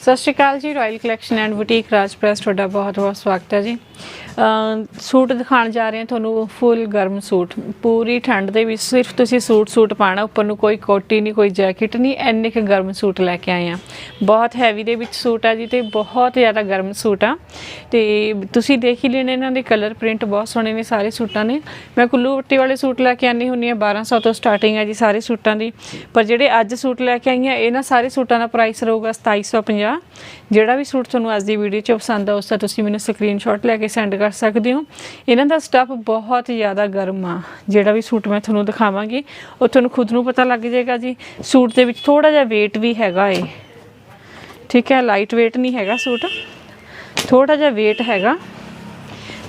ਸਤਿ ਸ਼੍ਰੀ ਅਕਾਲ ਜੀ royal collection and boutique Raj press, ਤੁਹਾਡਾ ਬਹੁਤ ਬਹੁਤ ਸਵਾਗਤ ਹੈ ਜੀ। ਸੂਟ ਦਿਖਾਉਣ ਜਾ ਰਹੇ ਹਾਂ, ਤੁਹਾਨੂੰ ਫੁੱਲ ਗਰਮ ਸੂਟ, ਪੂਰੀ ਠੰਡ ਦੇ ਵਿੱਚ ਸਿਰਫ ਤੁਸੀਂ ਸੂਟ ਸੂਟ ਪਾਣਾ ਉੱਪਰ ਨੂੰ ਕੋਈ ਕੋਟੀ ਨਹੀਂ, ਕੋਈ ਜੈਕਟ ਨਹੀਂ ਐਨੇ ਕੁ ਗਰਮ ਸੂਟ ਲੈ ਕੇ ਆਏ ਆ ਬਹੁਤ ਹੈਵੀ ਦੇ ਵਿੱਚ ਸੂਟ ਆ ਜੀ ਤੇ ਬਹੁਤ ਜ਼ਿਆਦਾ ਗਰਮ ਸੂਟ ਆ। ਤੇ ਤੁਸੀਂ ਦੇਖ ਹੀ ਲੈਣੇ, ਇਹਨਾਂ ਦੇ ਕਲਰ ਪ੍ਰਿੰਟ ਬਹੁਤ ਸੋਹਣੇ ਨੇ ਸਾਰੇ ਸੂਟਾਂ ਨੇ ਮੈਂ ਕੁੱਲੂ ਬੱਟੀ ਵਾਲੇ ਸੂਟ ਲੈ ਕੇ ਆਨੀ ਹੁੰਨੀ ਆ 1200 ਤੋਂ ਸਟਾਰਟਿੰਗ ਆ ਜੀ ਸਾਰੇ ਸੂਟਾਂ ਦੀ। ਪਰ ਜਿਹੜੇ ਅੱਜ ਸੂਟ ਲੈ ਕੇ ਆਈ ਆ ਇਹਨਾਂ ਸਾਰੇ ਸੂਟਾਂ ਦਾ ਪ੍ਰਾਈਸ ਰਹੂਗਾ 2750 ਜਿਹੜਾ ਵੀ ਸੂਟ ਤੁਹਾਨੂੰ ਅੱਜ ਦੀ ਵੀਡੀਓ 'ਚ ਪਸੰਦ ਆ ਉਸ ਦਾ ਤੁਸੀਂ ਮੈਨੂੰ ਸਕਰੀਨਸ਼ਾਟ ਲੈ ਕੇ ਸੈਂਡ ਕਰ ਸਕਦੇ ਹੋ। ਇਹਨਾਂ ਦਾ ਸਟੱਫ ਬਹੁਤ ਜ਼ਿਆਦਾ ਗਰਮ ਆ। ਜਿਹੜਾ ਵੀ ਸੂਟ ਮੈਂ ਤੁਹਾਨੂੰ ਦਿਖਾਵਾਂਗੀ, ਉਹ ਤੁਹਾਨੂੰ ਖੁਦ ਨੂੰ ਪਤਾ ਲੱਗ ਜਾਏਗਾ ਜੀ। ਸੂਟ ਦੇ ਵਿੱਚ ਥੋੜਾ ਜਿਹਾ weight ਵੀ ਹੈਗਾ ਏ। ਠੀਕ ਹੈ ਲਾਈਟ weight ਨਹੀਂ ਹੈਗਾ ਸੂਟ। ਥੋੜਾ ਜਿਹਾ weight ਹੈਗਾ।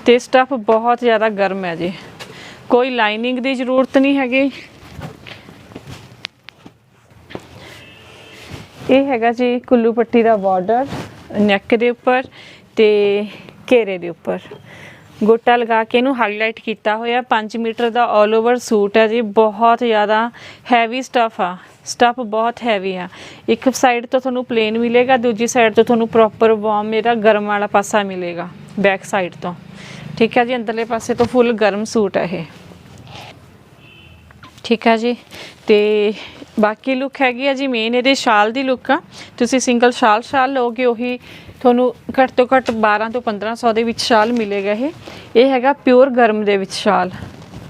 ਤੇ ਸਟੱਫ ਬਹੁਤ ਜ਼ਿਆਦਾ ਗਰਮ ਹੈ ਜੀ। ਕੋਈ ਲਾਈਨਿੰਗ ਦੀ ਜ਼ਰੂਰਤ ਨਹੀਂ ਹੈਗੀ। ਇਹ ਹੈਗਾ ਜੀ ਕੁੱਲੂ ਪੱਟੀ ਦਾ ਬਾਰਡਰ ਨੈਕ ਦੇ ਉੱਪਰ ਤੇ ਘੇਰੇ ਦੇ ਉੱਪਰ। ਗੋਟਾ ਲਗਾ ਕੇ ਇਹਨੂੰ ਹਾਈਲਾਈਟ ਕੀਤਾ ਹੋਇਆ। 5 ਮੀਟਰ ਦਾ 올 ਓਵਰ ਸੂਟ ਹੈ ਜੀ। ਬਹੁਤ ਜ਼ਿਆਦਾ ਹੈਵੀ ਸਟਫ ਆ। ਸਟਫ ਬਹੁਤ ਹੈਵੀ ਆ। ਇੱਕ ਸਾਈਡ ਤੋਂ ਤੁਹਾਨੂੰ ਪਲੇਨ ਮਿਲੇਗਾ, ਦੂਜੀ ਸਾਈਡ ਤੋਂ ਤੁਹਾਨੂੰ ਪ੍ਰੋਪਰ ਵਾਰਮ ਇਹਦਾ ਗਰਮ ਵਾਲਾ ਪਾਸਾ ਮਿਲੇਗਾ ਬੈਕ ਸਾਈਡ ਤੋਂ। ਠੀਕ ਹੈ ਜੀ, ਅੰਦਰਲੇ ਪਾਸੇ ਤੋਂ ਫੁੱਲ ਗਰਮ ਸੂਟ ਹੈ ਇਹ। ਠੀਕ ਹੈ ਜੀ। ਤੇ ਬਾਕੀ ਲੁੱਕ ਹੈਗੀ ਆ ਜੀ ਮੇਨ ਇਹਦੇ ਸ਼ਾਲ ਦੀ ਲੁੱਕ ਆ। ਤੁਸੀਂ ਸਿੰਗਲ ਸ਼ਾਲ ਸ਼ਾਲ ਲਓਗੇ, ਉਹੀ ਤੁਹਾਨੂੰ ਘੱਟ ਤੋਂ ਘੱਟ 12 ਤੋਂ 1500 ਦੇ ਵਿੱਚ ਸ਼ਾਲ ਮਿਲੇਗਾ ਇਹ। ਇਹ ਹੈਗਾ ਪਿਓਰ ਗਰਮ ਦੇ ਵਿੱਚ ਸ਼ਾਲ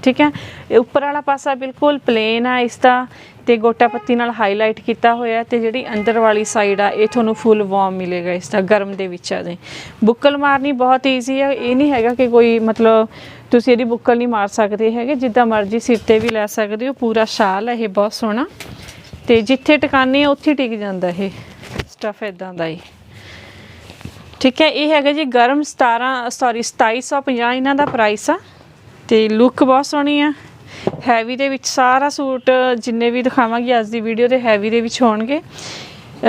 ਠੀਕ ਹੈ? ਇਹ ਉੱਪਰ ਵਾਲਾ ਪਾਸਾ ਬਿਲਕੁਲ ਪਲੇਨ ਆ, ਇਸ ਦਾ ਤੇ ਗੋਟਾ ਪੱਤੀ ਨਾਲ ਹਾਈਲਾਈਟ ਕੀਤਾ ਹੋਇਆ ਤੇ ਜਿਹੜੀ ਅੰਦਰ ਵਾਲੀ ਸਾਈਡ ਆ, ਇਹ ਤੁਹਾਨੂੰ ਫੁੱਲ ਵਾਰਮ ਮਿਲੇਗਾ ਇਸ ਦਾ, ਗਰਮ ਦੇ ਵਿੱਚ ਆ ਜੀ। ਬੁੱਕਲ ਮਾਰਨੀ ਬਹੁਤ ਈਜ਼ੀ ਆ, ਇਹ ਨਹੀਂ ਹੈਗਾ ਕਿ ਕੋਈ ਮਤਲਬ ਤੁਸੀਂ ਇਹਦੀ ਬੁੱਕਲ ਨਹੀਂ ਮਾਰ ਸਕਦੇ ਹੈਗੇ, ਜਿੱਦਾਂ ਮਰਜ਼ੀ ਸਿਰ ਤੇ ਵੀ ਲੈ ਸਕਦੇ ਹੋ, ਪੂਰਾ ਸ਼ਾਲ ਹੈ ਇਹ ਬਹੁਤ ਸੋਹਣਾ। ਤੇ ਜਿੱਥੇ ਟਿਕਾਣੇ ਆ, ਉੱਥੇ ਟਿਕ ਜਾਂਦਾ ਇਹ ਸਟਫ ਇਦਾਂ ਦਾ ਹੀ। ਠੀਕ ਹੈ, ਇਹ ਹੈਗਾ ਜੀ ਗਰਮ 17 ਸੌਰੀ 2750 ਇਹਨਾਂ ਦਾ ਪ੍ਰਾਈਸ ਆ ਤੇ ਲੁੱਕ ਬਹੁਤ ਸੋਹਣੀ ਆ। ਹੈਵੀ ਦੇ ਵਿੱਚ ਸਾਰਾ ਸੂਟ ਜਿੰਨੇ ਵੀ ਦਿਖਾਵਾਂਗੀ ਅੱਜ ਦੀ ਵੀਡੀਓ ਦੇ ਹੈਵੀ ਦੇ ਵਿੱਚ ਹੋਣਗੇ।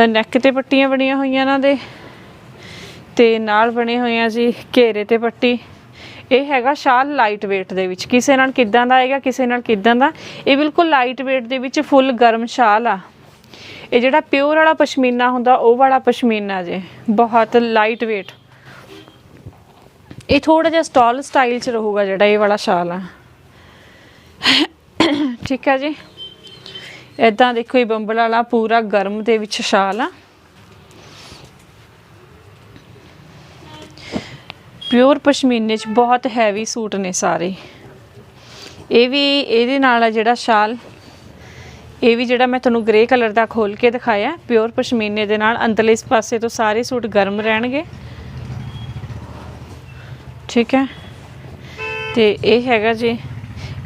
ਨੈਕ ਤੇ ਪੱਟੀਆਂ ਬਣੀਆਂ ਹੋਈਆਂ ਇਹਨਾਂ ਦੇ ਤੇ ਨਾਲ ਬਣੇ ਹੋਏ ਆ ਜੀ ਘੇਰੇ ਤੇ ਪੱਟੀ। ਇਹ ਹੈਗਾ ਸ਼ਾਲ ਲਾਈਟ weight ਦੇ ਵਿੱਚ। ਕਿਸੇ ਨਾਲ ਕਿਦਾਂ ਦਾ ਆਏਗਾ, ਕਿਸੇ ਨਾਲ ਕਿਦਾਂ ਦਾ। ਇਹ ਬਿਲਕੁਲ ਲਾਈਟ weight ਦੇ ਵਿੱਚ ਫੁੱਲ ਗਰਮ ਸ਼ਾਲ ਆ। ਇਹ ਜਿਹੜਾ ਪਿਓਰ ਵਾਲਾ ਪਸ਼ਮੀਨਾ ਹੁੰਦਾ, ਉਹ ਵਾਲਾ ਪਸ਼ਮੀਨਾ ਜੇ, ਬਹੁਤ ਲਾਈਟ weight ਇਹ ਥੋੜਾ ਜਿਹਾ ਸਟਾਲ ਸਟਾਈਲ ਚ ਰਹੂਗਾ ਜਿਹੜਾ ਇਹ ਵਾਲਾ ਸ਼ਾਲ ਆ। ਠੀਕ ਹੈ ਜੀ? ਇਦਾਂ ਦੇਖੋ ਇਹ ਬੰਬਲ ਵਾਲਾ ਪੂਰਾ ਗਰਮ ਦੇ ਵਿੱਚ ਸ਼ਾਲ ਆ। ਪਿਓਰ ਪਸ਼ਮੀਨੇ ਚ ਬਹੁਤ ਹੈਵੀ ਸੂਟ ਨੇ ਸਾਰੇ। ਇਹ ਵੀ, ਇਹਦੇ ਨਾਲ ਆ ਜਿਹੜਾ ਸ਼ਾਲ। ਇਹ ਵੀ ਜਿਹੜਾ ਮੈਂ ਤੁਹਾਨੂੰ ਗ੍ਰੇ ਕਲਰ ਦਾ ਖੋਲ ਕੇ ਦਿਖਾਇਆ ਪਿਓਰ ਪਸ਼ਮੀਨੇ ਦੇ ਨਾਲ ਅੰਦਰਲੇ ਇਸ ਪਾਸੇ ਤੋਂ ਸਾਰੇ ਸੂਟ ਗਰਮ ਰਹਿਣਗੇ। ਠੀਕ ਹੈ? ਤੇ ਇਹ ਹੈਗਾ ਜੀ,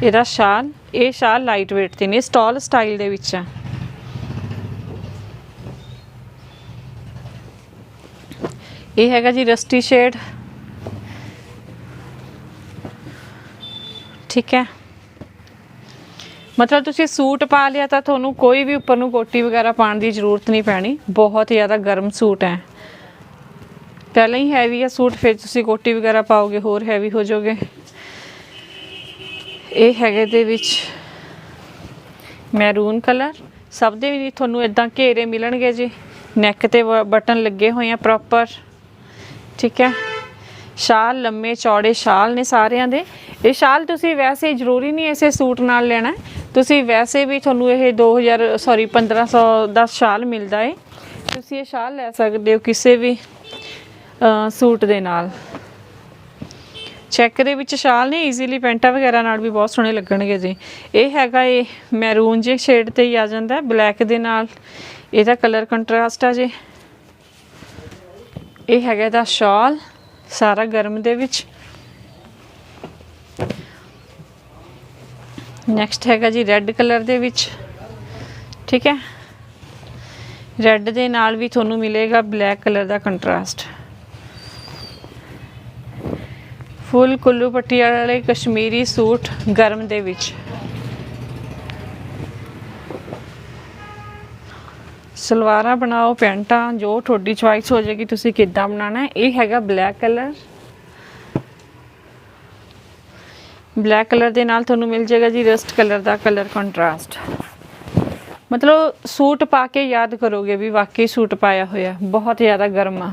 ਇਹਦਾ ਸ਼ਾਲ, ਇਹ ਸ਼ਾਲ ਲਾਈਟ weight ਤੇ ਨੇ ਸਟਾਲ ਸਟਾਈਲ ਦੇ ਵਿੱਚ ਆ ਇਹ ਹੈਗਾ ਜੀ ਰਸਟੀ ਸ਼ੇਡ ਠੀਕ ਹੈ? ਮਤਲਬ ਤੁਸੀਂ ਸੂਟ ਪਾ ਲਿਆ ਤਾਂ ਤੁਹਾਨੂੰ ਕੋਈ ਵੀ ਉੱਪਰ ਨੂੰ ਕੋਟੀ ਵਗੈਰਾ ਪਾਉਣ ਦੀ ਜ਼ਰੂਰਤ ਨਹੀਂ ਪੈਣੀ। ਬਹੁਤ ਜ਼ਿਆਦਾ ਗਰਮ ਸੂਟ ਹੈ। ਪਹਿਲਾਂ ਹੀ ਹੈਵੀ ਹੈ ਸੂਟ, ਫਿਰ ਤੁਸੀਂ ਕੋਟੀ ਵਗੈਰਾ ਪਾਓਗੇ, ਹੋਰ ਹੈਵੀ ਹੋ ਜਾਓਗੇ। ਇਹ ਹੈਗੇ ਦੇ ਵਿੱਚ ਮੈਰੂਨ ਕਲਰ ਸਭ ਦੇ ਵੀ ਤੁਹਾਨੂੰ ਇਦਾਂ ਘੇਰੇ ਮਿਲਣਗੇ ਜੀ। ਨੈਕ ਤੇ ਬਟਨ ਲੱਗੇ ਹੋਏ ਆ ਪ੍ਰੋਪਰ ਠੀਕ ਹੈ। ਸ਼ਾਲ ਲੰਮੇ ਚੌੜੇ ਸ਼ਾਲ ਨੇ ਸਾਰਿਆਂ ਦੇ। ਇਹ ਸ਼ਾਲ ਤੁਸੀਂ ਵੈਸੇ ਜ਼ਰੂਰੀ ਨਹੀਂ ਇਸੇ ਸੂਟ ਨਾਲ ਲੈਣਾ। ਤੁਸੀਂ ਵੈਸੇ ਵੀ ਤੁਹਾਨੂੰ ਇਹ 2000 ਸੌਰੀ 1500 ਦਾ ਸ਼ਾਲ ਮਿਲਦਾ ਹੈ ਤੁਸੀਂ ਇਹ ਸ਼ਾਲ ਲੈ ਸਕਦੇ ਹੋ ਕਿਸੇ ਵੀ ਸੂਟ ਦੇ ਨਾਲ। ਚੈੱਕ ਦੇ ਵਿੱਚ ਸ਼ਾਲ ਨੇ ਈਜ਼ੀਲੀ ਪੈਂਟਾ ਵਗੈਰਾ ਨਾਲ ਵੀ ਬਹੁਤ ਸੋਹਣੇ ਲੱਗਣਗੇ ਜੀ। ਇਹ ਹੈਗਾ ਇਹ ਮੈਰੂਨ ਜੇ ਸ਼ੇਡ ਤੇ ਹੀ ਆ ਜਾਂਦਾ ਬਲੈਕ ਦੇ ਨਾਲ। ਇਹਦਾ ਕਲਰ ਕੰਟਰਾਸਟ ਆ ਜੀ। ਇਹ ਹੈਗਾ ਇਹਦਾ ਸ਼ਾਲ, ਸਾਰਾ ਗਰਮ ਦੇ ਵਿੱਚ। ਨੈਕਸਟ ਹੈਗਾ ਜੀ ਰੈੱਡ ਕਲਰ ਦੇ ਵਿੱਚ। ਠੀਕ ਹੈ? ਰੈੱਡ ਦੇ ਨਾਲ ਵੀ ਤੁਹਾਨੂੰ ਮਿਲੇਗਾ ਬਲੈਕ ਕਲਰ ਦਾ ਕੰਟਰਾਸਟ ਫੁੱਲ ਕੁੱਲੂ ਪੱਟੀ ਵਾਲੇ ਕਸ਼ਮੀਰੀ ਸੂਟ ਗਰਮ ਦੇ ਵਿੱਚ। ਸਲਵਾਰਾਂ ਬਣਾਓ, ਪੈਂਟਾਂ, ਜੋ ਤੁਹਾਡੀ ਚੁਆਇਸ ਹੋ ਜਾਏਗੀ, ਤੁਸੀਂ ਕਿੱਦਾਂ ਬਣਾਉਣਾ ਇਹ ਹੈਗਾ ਬਲੈਕ ਕਲਰ ਬਲੈਕ ਕਲਰ ਦੇ ਨਾਲ ਤੁਹਾਨੂੰ ਮਿਲ ਜਾਏਗਾ ਜੀ ਰਸਟ ਕਲਰ ਦਾ ਕਲਰ ਕੰਟਰਾਸਟ ਮਤਲਬ ਸੂਟ ਪਾ ਕੇ ਯਾਦ ਕਰੋਗੇ ਵੀ ਵਾਕਈ ਸੂਟ ਪਾਇਆ ਹੋਇਆ, ਬਹੁਤ ਜ਼ਿਆਦਾ ਗਰਮ ਆ।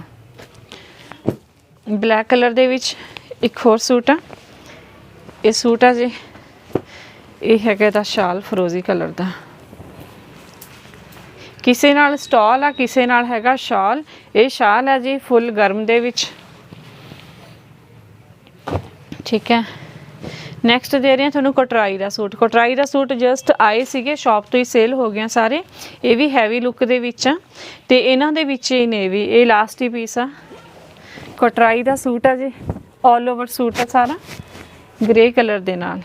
ਬਲੈਕ ਕਲਰ ਦੇ ਵਿੱਚ ਇੱਕ ਹੋਰ ਸੂਟ ਆ। ਇਹ ਸੂਟ ਆ ਜੀ, ਇਹ ਹੈਗਾ ਦਾ ਸ਼ਾਲ ਫਰੋਜ਼ੀ ਕਲਰ ਦਾ। ਕਿਸੇ ਨਾਲ ਸਟਾਲ ਆ, ਕਿਸੇ ਨਾਲ ਹੈਗਾ ਸ਼ਾਲ, ਇਹ ਸ਼ਾਲ ਹੈ ਜੀ ਫੁੱਲ ਗਰਮ ਦੇ ਵਿੱਚ। ਠੀਕ ਹੈ। ਨੈਕਸਟ ਦੇ ਰਹੇ ਹਾਂ ਤੁਹਾਨੂੰ ਕਟਰਾਈ ਦਾ ਸੂਟ। ਕਟਰਾਈ ਦਾ ਸੂਟ ਜਸਟ ਆਏ ਸੀਗੇ ਸ਼ਾਪ ਤੋਂ ਹੀ ਸੇਲ ਹੋ ਗਿਆ ਸਾਰੇ। ਇਹ ਵੀ ਹੈਵੀ ਲੁੱਕ ਦੇ ਵਿੱਚ ਆ। ਤੇ ਇਹਨਾਂ ਦੇ ਵਿੱਚ ਹੀ ਨੇ ਵੀ। ਇਹ ਲਾਸਟ ਹੀ ਪੀਸ ਆ। ਕਟਰਾਈ ਦਾ ਸੂਟ ਆ ਜੀ। 올 ਓਵਰ ਸੂਟ ਆ ਸਾਰਾ। ਗ੍ਰੇ ਕਲਰ ਦੇ ਨਾਲ।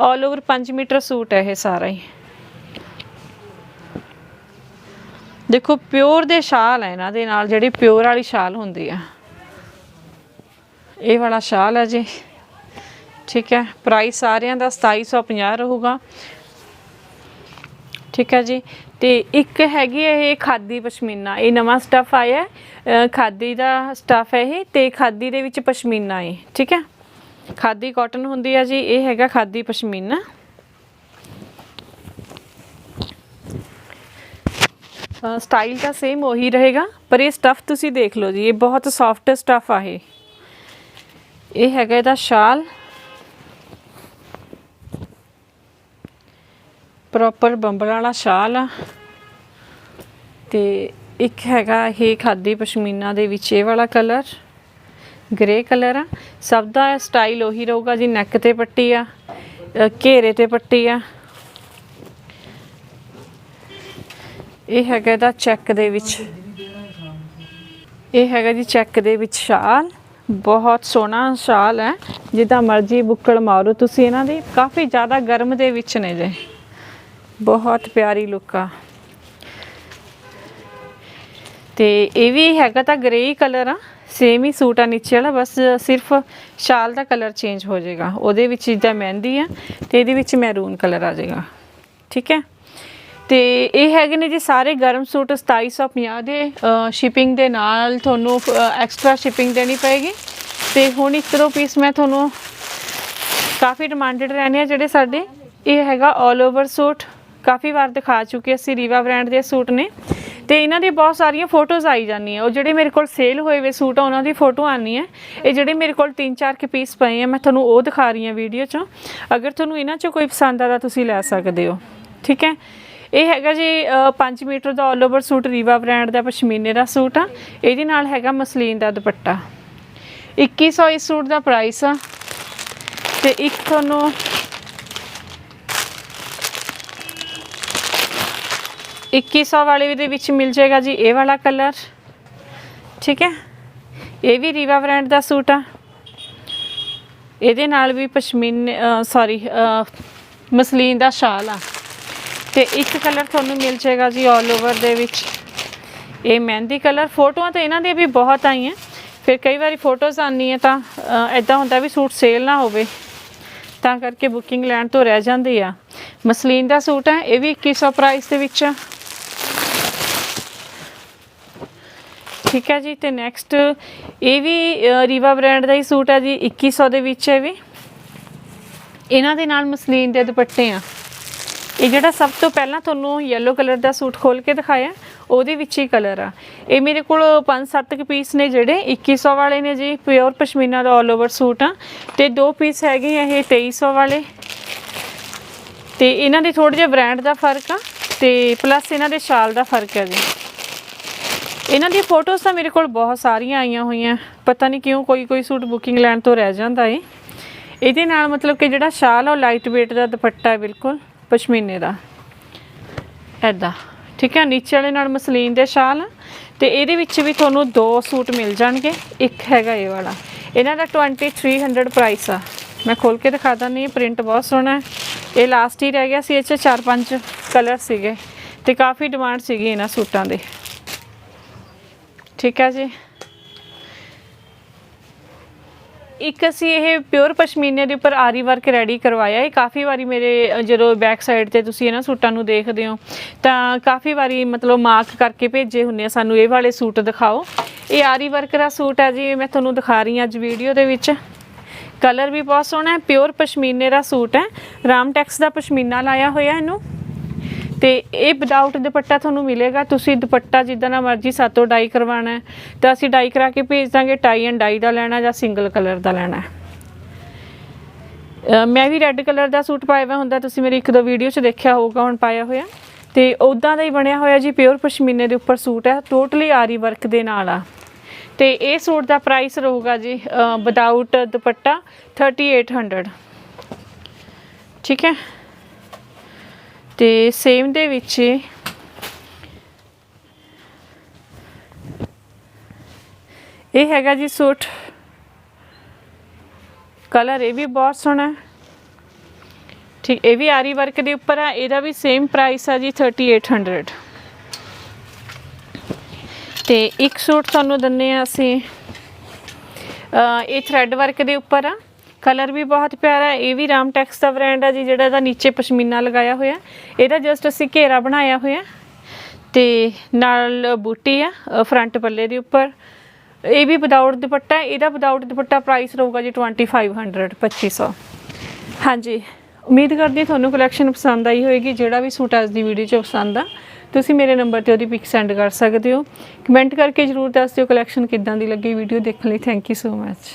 올 ਓਵਰ 5 ਮੀਟਰ ਸੂਟ ਹੈ ਇਹ ਸਾਰਾ ਹੀ। ਦੇਖੋ ਪਿਓਰ ਦੇ ਸ਼ਾਲ ਹੈ ਇਹਨਾਂ ਦੇ ਨਾਲ, ਜਿਹੜੀ ਪਿਓਰ ਵਾਲੀ ਸ਼ਾਲ ਹੁੰਦੀ ਆ। ਇਹ ਵਾਲਾ ਸ਼ਾਲ ਹੈ ਜੀ। ਠੀਕ ਹੈ ਪ੍ਰਾਈਸ ਸਾਰਿਆਂ ਦਾ 2750 ਰਹੂਗਾ। ਠੀਕ ਹੈ ਜੀ, ਤੇ ਇੱਕ ਹੈਗੀ ਹੈ ਇਹ ਖਾਦੀ ਪਸ਼ਮੀਨਾ, ਇਹ ਨਵਾਂ ਸਟਫ ਆਇਆ ਖਾਦੀ ਦਾ ਸਟਫ ਹੈ ਇਹ ਤੇ ਖਾਦੀ ਦੇ ਵਿੱਚ ਪਸ਼ਮੀਨਾ ਹੈ, ਠੀਕ ਹੈ। ਖਾਦੀ ਕਾਟਨ ਹੁੰਦੀ ਆ ਜੀ, ਇਹ ਹੈਗਾ ਖਾਦੀ ਪਸ਼ਮੀਨਾ। ਸਟਾਈਲ ਤਾਂ ਸੇਮ ਉਹੀ ਰਹੇਗਾ, ਪਰ ਇਹ ਸਟਫ ਤੁਸੀਂ ਦੇਖ ਲਓ ਜੀ, ਇਹ ਬਹੁਤ ਸੌਫਟ ਸਟਫ ਆ ਇਹ। ਇਹ ਹੈਗਾ ਇਹਦਾ ਸ਼ਾਲ। ਪ੍ਰੋਪਰ ਬੰਬਲ ਵਾਲਾ ਸ਼ਾਲ ਆ। ਤੇ ਇੱਕ ਹੈਗਾ ਇਹ ਖਾਦੀ ਪਸ਼ਮੀਨਾ ਦੇ ਵਿੱਚ ਇਹ ਵਾਲਾ ਕਲਰ, ਗ੍ਰੇ ਕਲਰ ਆ। ਸਭ ਦਾ ਸਟਾਈਲ ਉਹੀ ਰਹੂਗਾ ਜੀ, ਨੈਕ ਤੇ ਪੱਟੀ ਆ ਘੇਰੇ ਤੇ ਪੱਟੀ ਆ। ਇਹ ਹੈਗਾ ਇਹਦਾ ਚੈੱਕ ਦੇ ਵਿੱਚ। ਇਹ ਹੈਗਾ ਜੀ ਚੈੱਕ ਦੇ ਵਿੱਚ ਸ਼ਾਲ। ਬਹੁਤ ਸੋਹਣਾ ਸ਼ਾਲ ਹੈ। ਜਿੱਦਾਂ ਮਰਜ਼ੀ ਬੁੱਕਲ ਮਾਰੋ। ਤੁਸੀਂ ਇਹਨਾਂ ਦੀ ਕਾਫੀ ਜ਼ਿਆਦਾ ਗਰਮ ਦੇ ਵਿੱਚ ਨੇ ਜੇ। ਬਹੁਤ ਪਿਆਰੀ ਲੁੱਕ ਆ। ਤੇ ਇਹ ਵੀ ਹੈਗਾ ਤਾਂ ਗ੍ਰੇ ਕਲਰ ਆ। ਸੇਮ ਹੀ ਸੂਟ ਆ ਨੀਚੇ ਵਾਲਾ, ਬਸ ਸਿਰਫ ਸ਼ਾਲ ਦਾ ਕਲਰ ਚੇਂਜ ਹੋ ਜਾਏਗਾ। ਉਹਦੇ ਵਿੱਚ ਜਿੱਦਾਂ ਮਹਿੰਦੀ ਆ ਤੇ ਇਹਦੇ ਵਿੱਚ ਮੈਰੂਨ ਕਲਰ ਆ ਜਾਏਗਾ। ਠੀਕ ਹੈ? ਤੇ ਇਹ ਹੈਗੇ ਨੇ ਜੀ ਸਾਰੇ ਗਰਮ ਸੂਟ 2750 ਦੇ ਸ਼ਿਪਿੰਗ ਦੇ ਨਾਲ ਤੁਹਾਨੂੰ ਐਕਸਟਰਾ ਸ਼ਿਪਿੰਗ ਦੇਣੀ ਪਏਗੀ। ਤੇ ਹੁਣ ਇੱਕ ਦੋ ਪੀਸ ਮੈਂ ਤੁਹਾਨੂੰ ਕਾਫੀ ਡਿਮਾਂਡਡ ਰਹਿਣੇ ਆ ਜਿਹੜੇ ਸਾਡੇ। ਇਹ ਹੈਗਾ 올 ਓਵਰ ਸੂਟ। ਕਾਫੀ ਵਾਰ ਦਿਖਾ ਚੁੱਕੇ ਅਸੀਂ ਰੀਵਾ ਬ੍ਰਾਂਡ ਦੇ ਸੂਟ ਨੇ। ਤੇ ਇਹਨਾਂ ਦੀ ਬਹੁਤ ਸਾਰੀਆਂ ਫੋਟੋਜ਼ ਆਈ ਜਾਂਦੀਆਂ। ਉਹ ਜਿਹੜੇ ਮੇਰੇ ਕੋਲ ਸੇਲ ਹੋਏ ਵੇ ਸੂਟ ਆ ਉਹਨਾਂ ਦੀ ਫੋਟੋ ਆਣੀ ਹੈ। ਇਹ ਜਿਹੜੇ ਮੇਰੇ ਕੋਲ 3-4 ਕੇ ਪੀਸ ਪਏ ਆ, ਮੈਂ ਤੁਹਾਨੂੰ ਉਹ ਦਿਖਾ ਰਹੀ ਹਾਂ ਵੀਡੀਓ 'ਚ। ਅਗਰ ਤੁਹਾਨੂੰ ਇਹਨਾਂ 'ਚੋਂ ਕੋਈ ਪਸੰਦ ਆਦਾ ਤੁਸੀਂ ਲੈ ਸਕਦੇ ਹੋ। ਠੀਕ ਹੈ? ਇਹ ਹੈਗਾ ਜੀ 5 ਮੀਟਰ ਦਾ 올 ਓਵਰ ਸੂਟ, ਰੀਵਾ ਬ੍ਰਾਂਡ ਦਾ ਪਸ਼ਮੀਨੇ ਦਾ ਸੂਟ ਆ। ਇਹਦੇ ਨਾਲ ਹੈਗਾ ਮਸਲੀਨ ਦਾ ਦੁਪੱਟਾ। 2100 ਇਸ ਸੂਟ ਦਾ ਪ੍ਰਾਈਸ ਆ। ਤੇ ਇੱਕ ਤੁਹਾਨੂੰ ਇੱਕੀ ਸੌ ਵਾਲੇ ਦੇ ਵਿੱਚ ਮਿਲ ਜਾਏਗਾ ਜੀ ਇਹ ਵਾਲਾ ਕਲਰ ਠੀਕ ਹੈ ਇਹ ਵੀ ਰੀਵਾ ਬ੍ਰਾਂਡ ਦਾ ਸੂਟ ਆ ਇਹਦੇ ਨਾਲ ਵੀ ਪਸ਼ਮੀਨੇ ਸੌਰੀ ਮਸਲੀਨ ਦਾ ਸ਼ਾਲ ਆ। ਤੇ ਇੱਕ ਕਲਰ ਤੁਹਾਨੂੰ ਮਿਲ ਜਾਏਗਾ ਜੀ 올 ਓਵਰ ਦੇ ਵਿੱਚ। ਇਹ ਮਹਿੰਦੀ ਕਲਰ। ਫੋਟੋਆਂ ਤਾਂ ਇਹਨਾਂ ਦੀਆਂ ਵੀ ਬਹੁਤ ਆਈਆਂ। ਫਿਰ ਕਈ ਵਾਰੀ ਫੋਟੋਜ਼ ਆਉਂਦੀ ਹੈ ਤਾਂ ਐਦਾਂ ਹੁੰਦਾ ਵੀ ਸੂਟ ਸੇਲ ਨਾ ਹੋਵੇ। ਤਾਂ ਕਰਕੇ ਬੁਕਿੰਗ ਲੈਣ ਤੋਂ ਰਹਿ ਜਾਂਦੀ ਆ। ਮਸਲੀਨ ਦਾ ਸੂਟ ਹੈ ਇਹ ਵੀ 2100 ਪ੍ਰਾਈਸ ਦੇ ਵਿੱਚ ਠੀਕ ਹੈ ਜੀ, ਤੇ ਨੈਕਸਟ ਇਹ ਵੀ ਰੀਵਾ ਬ੍ਰਾਂਡ ਦਾ ਹੀ ਸੂਟ ਹੈ ਜੀ 2100 ਦੇ ਵਿੱਚ ਹੈ ਵੀ। ਇਹਨਾਂ ਦੇ ਨਾਲ ਮਸਲੀਨ ਦੇ ਦੁਪੱਟੇ ਆ। ਇਹ ਜਿਹੜਾ ਸਭ ਤੋਂ ਪਹਿਲਾਂ ਤੁਹਾਨੂੰ yellow ਕਲਰ ਦਾ ਸੂਟ ਖੋਲ ਕੇ ਦਿਖਾਇਆ, ਉਹਦੇ ਵਿੱਚ ਹੀ ਕਲਰ ਆ। ਇਹ ਮੇਰੇ ਕੋਲ 5-7 ਪੀਸ ਨੇ ਜਿਹੜੇ 2100 ਵਾਲੇ ਨੇ ਜੀ ਪਿਓਰ ਪਸ਼ਮੀਨਾ ਦਾ 올 ਓਵਰ ਸੂਟ ਆ। ਤੇ ਦੋ ਪੀਸ ਹੈਗੇ ਆ ਇਹ 2300 ਵਾਲੇ। ਤੇ ਇਹਨਾਂ ਦੇ ਥੋੜੇ ਜਿਹਾ ਬ੍ਰਾਂਡ ਦਾ ਫ਼ਰਕ ਆ, ਤੇ ਪਲੱਸ ਇਹਨਾਂ ਦੇ ਸ਼ਾਲ ਦਾ ਫ਼ਰਕ ਹੈ ਜੀ। ਇਹਨਾਂ ਦੀਆਂ ਫੋਟੋਜ਼ ਤਾਂ ਮੇਰੇ ਕੋਲ ਬਹੁਤ ਸਾਰੀਆਂ ਆਈਆਂ ਹੋਈਆਂ। ਪਤਾ ਨਹੀਂ ਕਿਉਂ ਕੋਈ ਕੋਈ ਸੂਟ ਬੁਕਿੰਗ ਲੈਣ ਤੋਂ ਰਹਿ ਜਾਂਦਾ ਏ। ਇਹਦੇ ਨਾਲ ਮਤਲਬ ਕਿ ਜਿਹੜਾ ਸ਼ਾਲ ਆ ਉਹ ਲਾਈਟ weight ਦਾ ਦੁਪੱਟਾ ਹੈ ਬਿਲਕੁਲ, ਪਸ਼ਮੀਨੇ ਦਾ। ਐਦਾਂ ਠੀਕ ਹੈ ਨੀਚੇ ਵਾਲੇ ਨਾਲ ਮਸਲੀਨ ਦੇ ਸ਼ਾਲ ਆ। ਤੇ ਇਹਦੇ ਵਿੱਚ ਵੀ ਤੁਹਾਨੂੰ ਦੋ ਸੂਟ ਮਿਲ ਜਾਣਗੇ। ਇੱਕ ਹੈਗਾ ਇਹ ਵਾਲਾ। ਇਹਨਾਂ ਦਾ 2300 ਪ੍ਰਾਈਸ ਆ। ਮੈਂ ਖੋਲ ਕੇ ਦਿਖਾ ਦਿੰਦੀ ਹਾਂ ਪ੍ਰਿੰਟ ਬਹੁਤ ਸੋਹਣਾ ਹੈ। ਇਹ ਲਾਸਟ ਹੀ ਰਹਿ ਗਿਆ ਸੀ, ਇਹ 'ਚ ਚਾਰ ਪੰਜ ਕਲਰ ਸੀਗੇ। ਤੇ ਕਾਫੀ ਡਿਮਾਂਡ ਸੀਗੀ ਇਹਨਾਂ ਸੂਟਾਂ ਦੇ। ਠੀਕ ਹੈ ਜੀ। ਇੱਕ ਅਸੀਂ ਇਹ ਪਿਓਰ ਪਸ਼ਮੀਨੇ ਦੇ ਉੱਪਰ ਆਰੀ ਵਰਕ ਰੈਡੀ ਕਰਵਾਇਆ। ਇਹ ਕਾਫੀ ਵਾਰੀ ਮੇਰੇ ਜਦੋਂ ਬੈਕ ਸਾਈਡ ਤੇ ਤੁਸੀਂ ਇਹਨਾਂ ਸੂਟਾਂ ਨੂੰ ਦੇਖਦੇ ਹੋ, ਤਾਂ ਕਾਫੀ ਵਾਰੀ ਮਤਲਬ ਮਾਰਕ ਕਰਕੇ ਭੇਜੇ ਹੁੰਦੇ ਆ ਸਾਨੂੰ ਇਹ ਵਾਲੇ ਸੂਟ ਦਿਖਾਓ। ਇਹ ਆਰੀ ਵਰਕ ਦਾ ਸੂਟ ਹੈ ਜੀ ਮੈਂ ਤੁਹਾਨੂੰ ਦਿਖਾ ਰਹੀ ਹਾਂ ਅੱਜ ਵੀਡੀਓ ਦੇ ਵਿੱਚ। ਕਲਰ ਵੀ ਬਹੁਤ ਸੋਹਣਾ ਹੈ ਪਿਓਰ ਪਸ਼ਮੀਨੇ ਦਾ ਸੂਟ ਹੈ। ਰਾਮ ਟੈਕਸ ਦਾ ਪਸ਼ਮੀਨਾ ਲਾਇਆ ਹੋਇਆ ਇਹਨੂੰ। ਤੇ ਇਹ ਵਿਦਆਊਟ ਦੁਪੱਟਾ ਤੁਹਾਨੂੰ ਮਿਲੇਗਾ। ਤੁਸੀਂ ਦੁਪੱਟਾ ਜਿੱਦਾਂ ਦਾ ਮਰਜ਼ੀ ਸਾਤੋਂ ਡਾਈ ਕਰਵਾਉਣਾ ਹੈ। ਤਾਂ ਅਸੀਂ ਡਾਈ ਕਰਾ ਕੇ ਭੇਜ ਦਾਂਗੇ ਟਾਈ ਐਂਡ ਡਾਈ ਦਾ ਲੈਣਾ ਜਾਂ ਸਿੰਗਲ ਕਲਰ ਦਾ ਲੈਣਾ ਮੈਂ ਵੀ ਰੈੱਡ ਕਲਰ ਦਾ ਸੂਟ ਪਾਇਆ ਹੋਇਆ ਹੁੰਦਾ, ਤੁਸੀਂ ਮੇਰੀ ਇੱਕ ਦੋ ਵੀਡੀਓ 'ਚ ਦੇਖਿਆ ਹੋਊਗਾ, ਹੁਣ ਪਾਇਆ ਹੋਇਆ। ਤੇ ਉਦਾਂ ਦਾ ਹੀ ਬਣਿਆ ਹੋਇਆ ਜੀ ਪਿਓਰ ਪਸ਼ਮੀਨੇ ਦੇ ਉੱਪਰ ਸੂਟ ਹੈ ਟੋਟਲੀ ਆਰੀ ਵਰਕ ਦੇ ਨਾਲ ਆ। ਤੇ ਇਹ ਸੂਟ ਦਾ ਪ੍ਰਾਈਸ ਰਹੂਗਾ ਜੀ ਵਿਦਆਊਟ ਦੁਪੱਟਾ 3800 ਠੀਕ ਹੈ? ਤੇ ਸੇਮ ਦੇ ਵਿੱਚ ਇਹ ਹੈਗਾ ਜੀ ਸੂਟ। ਕਲਰ ਇਹ ਵੀ ਬਹੁਤ ਸੋਹਣਾ ਠੀਕ, ਇਹ ਵੀ ਆਰੀ ਵਰਕ ਦੇ ਉੱਪਰ ਆ, ਇਹਦਾ ਵੀ ਸੇਮ ਪ੍ਰਾਈਸ ਆ ਜੀ 3800 ਤੇ ਇੱਕ ਸੂਟ ਤੁਹਾਨੂੰ ਦਿੰਨੇ ਆ ਅਸੀਂ ਇਹ ਥ੍ਰੈਡ ਵਰਕ ਦੇ ਉੱਪਰ ਆ। ਕਲਰ ਵੀ ਬਹੁਤ ਪਿਆਰਾ ਇਹ ਵੀ ਰਾਮ ਟੈਕਸ ਦਾ ਬ੍ਰਾਂਡ ਆ ਜੀ, ਜਿਹੜਾ ਇਹਦਾ ਨੀਚੇ ਪਸ਼ਮੀਨਾ ਲਗਾਇਆ ਹੋਇਆ ਇਹਦਾ ਜਸਟ ਅਸੀਂ ਘੇਰਾ ਬਣਾਇਆ ਹੋਇਆ ਤੇ ਨਾਲ ਬੂਟੀ ਆ ਫਰੰਟ ਪੱਲੇ ਦੇ ਉੱਪਰ। ਇਹ ਵੀ ਵਿਦਆਊਟ ਦੁਪੱਟਾ ਇਹਦਾ ਵਿਦਆਊਟ ਦੁਪੱਟਾ ਪ੍ਰਾਈਸ ਰਹੂਗਾ ਜੀ 2500 2500 ਹਾਂਜੀ, ਉਮੀਦ ਕਰਦੀ ਹਾਂ ਤੁਹਾਨੂੰ ਕਲੈਕਸ਼ਨ ਪਸੰਦ ਆਈ ਹੋਵੇਗੀ ਜਿਹੜਾ ਵੀ ਸੂਟ ਅੱਜ ਦੀ ਵੀਡੀਓ 'ਚ ਪਸੰਦ ਆ। ਤੁਸੀਂ ਮੇਰੇ ਨੰਬਰ ਤੇ ਉਹਦੀ ਪਿਕ ਸੈਂਡ ਕਰ ਸਕਦੇ ਹੋ। ਕਮੈਂਟ ਕਰਕੇ ਜਰੂਰ ਦੱਸ ਦਿਓ ਕਲੈਕਸ਼ਨ ਕਿੱਦਾਂ ਦੀ ਲੱਗੀ ਵੀਡੀਓ ਦੇਖਣ ਲਈ। Thank you so much